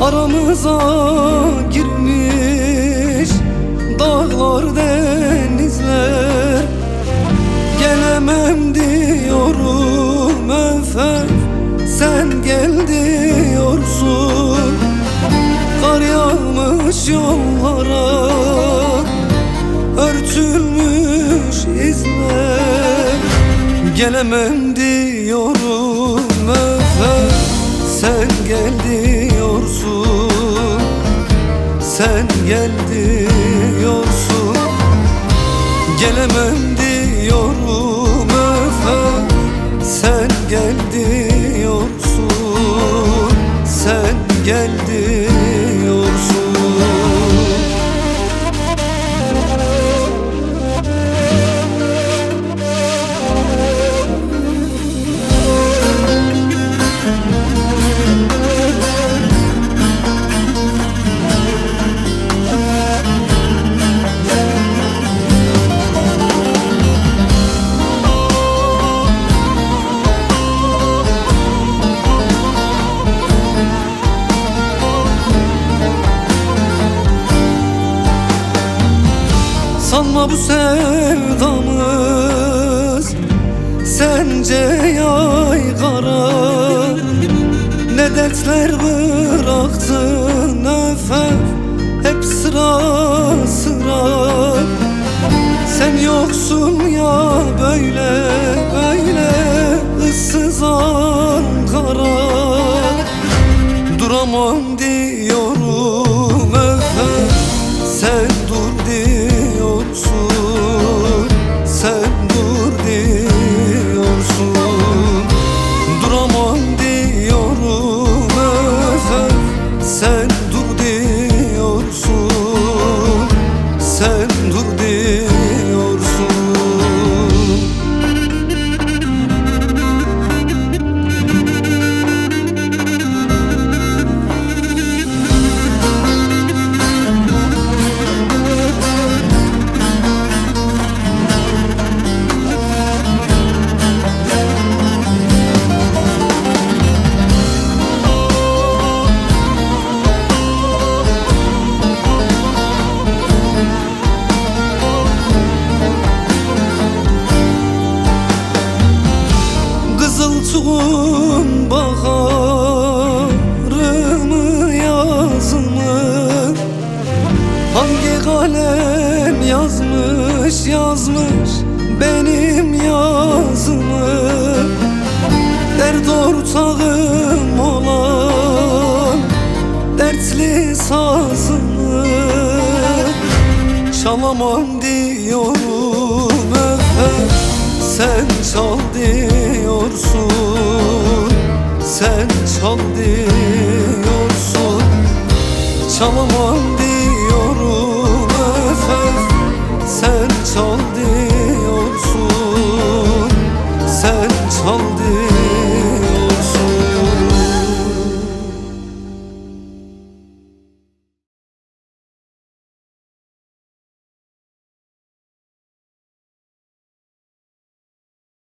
Aramıza girmiş dağlar denizler. Gelemem diyorum öfer sen gel diyorsun. Kar yağmış yollara örtülmüş izler. Gelemem diyorum öfer sen gel Sen gel diyorsun. Gelemem diyorum öfer Sen gel diyorsun. Sen gel diyorsun Sanma bu sevdamız Sence yaygara Ne dertler bıraktın öfer? Hep sıra sıra. Sen yoksun ya böyle böyle ıssız Ankara. Duramam diyorum Kızıltuğun baharımı yazımı Hangi kalem yazmış yazmış benim yazımı? Dert ortağım olan dertli sazımı? Çalamam diyorum öfer Sen çal diyorsun Sen çal diyorsun. Çalamam diyorum öfer Sen çal diyorsun. Sen çal diyorsun